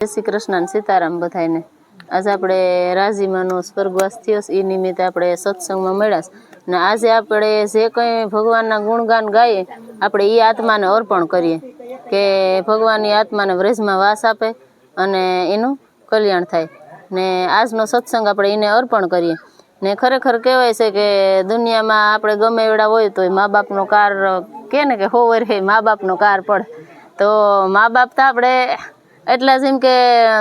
જય શ્રી કૃષ્ણ અને સીતારામ બધાયને. આજે આપણે રાજીમાનો સ્વર્ગવાસ થયો એ નિમિત્તે આપણે સત્સંગમાં મળ્યા. ને આજે આપણે જે કંઈ ભગવાનના ગુણગાન ગાઈએ, આપણે એ આત્માને અર્પણ કરીએ કે ભગવાનની આત્માને વ્રજમાં વાસ આપે અને એનું કલ્યાણ થાય. ને આજનો સત્સંગ આપણે એને અર્પણ કરીએ. ને ખરેખર કહેવાય છે કે દુનિયામાં આપણે ગમે એવડા હોય તો મા બાપનો કાર કે ને કે હોવે રે મા બાપનો કાર પડે. તો મા બાપ તો આપણે એટલા જેમ કે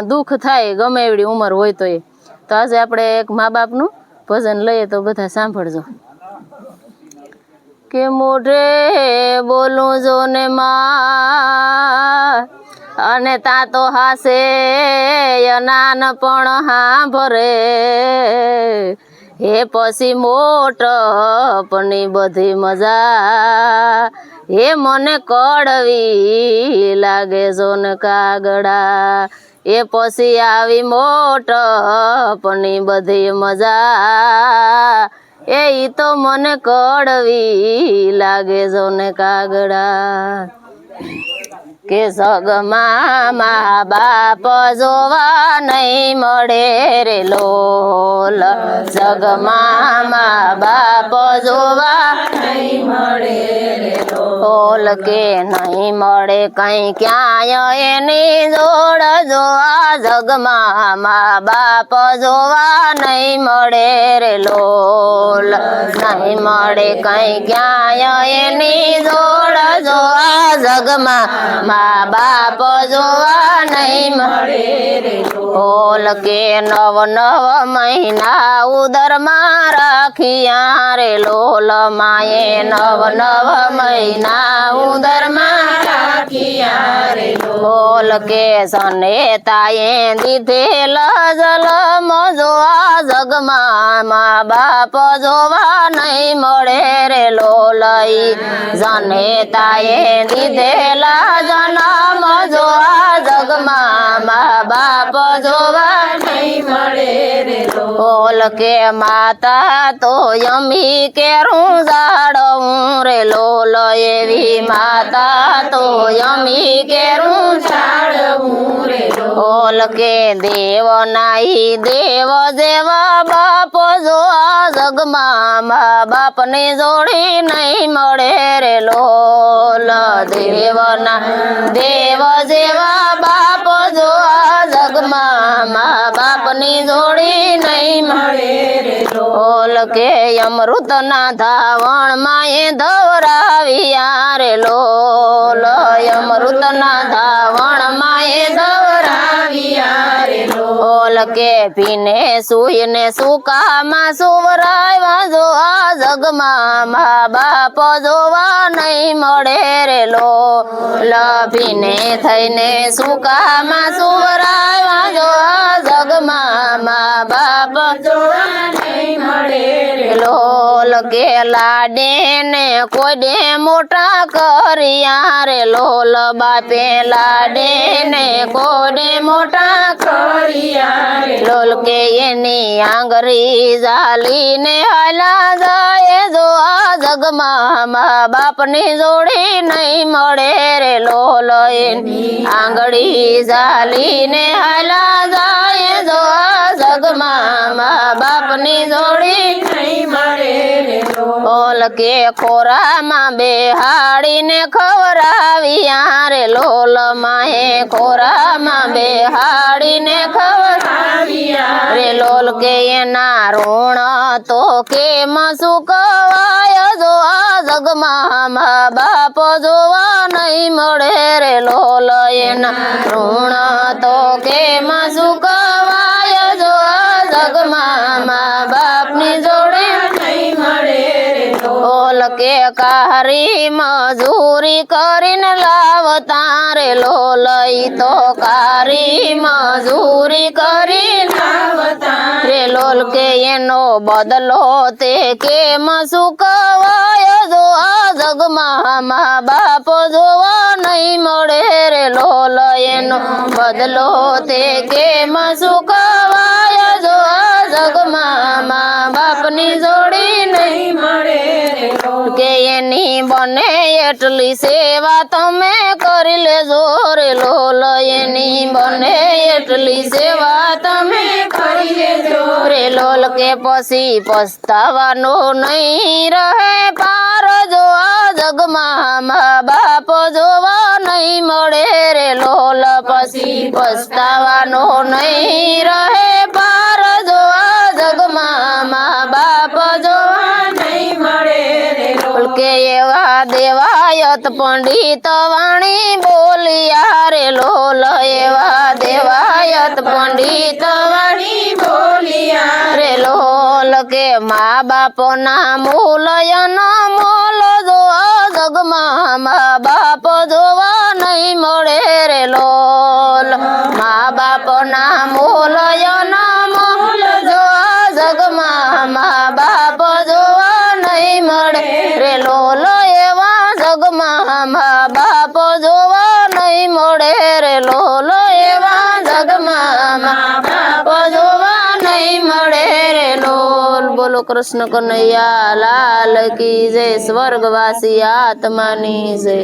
દુઃખ થાય, ગમે એવડી ઉંમર હોય તો એ તો આજે આપણે એક મા બાપનું ભજન લઈએ તો બધા સાંભળજો. કે મોઢે બોલું જો ને માં, અને તા તો હાસે નાનપણ હાંભરે. હે પછી મોટપની બધી મજા. હે મને કડવી લાગે જો ને કાગડા. એ પછી આવી મોટપની બધી મજા. એ ઈ તો મને કડવી લાગે જો ને કાગડા. કે સગમાં મા બાપ જોવા નહીં મળે રે લોલ. જગમાં મા બાપ જોવા નહીં મળે રે લોલ કે નહીં મળે કઈ ક્યાંય એની જોડ જોવા જગમાં મા બાપ જોવા નહીં મળે રે લોલ. નહીં મળે કઈ ક્યાંય એની જોડ જોવા જગમાં મા બાપ જોવા નહીં મળે રે ઓલ કે નવ નવ મહિના ઉદરમાં રાખિયા રે લોલ માએ. નવ નવ મહિના ઉદરમાં રાખિયા રે લોલ કે સને તાએ દીધેલ જલ જોવા જગમાં. મા બાપ જોવા નહીં મળે રે લોલઈ. જને તાએ દીધેલા જન્મ જોવા જગમાં. મા બાપ જોવા નહીં મળે રે બોલ કે માતા, તો યમી કેરું જાડવું રે? લોલ એવી માતા, તો યમી કેરું જાડવું રે? બોલ કે દેવ નાઈ દેવ જેવા બાપ જો આ જગમાં મા બાપને જોડી નહીં મળે રે? લોલ દેવના દેવ જેવા બાપ લોલ કે અમૃતના ધાવણમાં ધવરાવ્યા રે લોલ કે પીને સુઈને સુકામાં સુવરાય જો આ જગમાં મા બાપ જોવા નહીં મળે રે લો. લભીને થઈને સુકામાં સુવરાય જો આ જગમાં મા બાપ જોવા નહીં મળે રે લોલ કે લાડે ને કોડે મોટા કરિયા રે લોલ બાપે લાડે ને કોડે મોટા કર્યા રે લોલ કે એની આંગરી જાલીને હાલા જાય જો આ જગમાં મા બાપની જોડી નહીં મળે રે લોલ આંગળી જાલીને હાલા જાય જો આ જગમાં મા બાપની જોડી નહીં મળે રે લોલ કે ખોરામાં બેહાડીને ખવરાવ્યા રે લોલ માએ ખોરામાં બેહાડીને ખવરાવ્યા રે લોલ કે એના ઋણ તો કેમ સુકવાય જો આ જગમાં મા બાપ જોવા નહીં મળે રે લોલ એના ઋણ તો કેમ સુકવાય જો આ જગમાં ઓલ કે કારી મજૂરી કરીને લાવતા રે લોલઈ તો કારી મજૂરી કરી લાવતા રે લોલ કે એનો બદલો તે કેમ સુકવાય જો આ જગમાં મા બાપ જોવા નહીં મળે રે લોલ એનો બદલો તે કેમ સુકવાય? એની બને એટલી સેવા તમે કરી કરી લેજો રે લોલ એની બને એટલી સેવા તમે કરી લેજો રે લોલ કે પછી પસ્તાવાનો નહીં રહે પાર જો આ જગમાં મા બાપ જોવા નહીં મળે રે લોલ પછી પસ્તાવાનો નહીં રહે એવા દેવાયત પંડિત વાણી બોલિયા રે લોલ એવા દેવાયત પંડિત વાણી બોલિયા રે લોલ કે મા બાપ ના મૂલયન મોલ જોવા જગમાં મા બાપ જોવા નહીં મળે રે લોલ. મા બાપ ના મૂલયન મોલ જોવા જગમાં મા બાપ જોવા બોલો કૃષ્ણ કનૈયા લાલ કી જય સ્વર્ગવાસી આત્માની જય.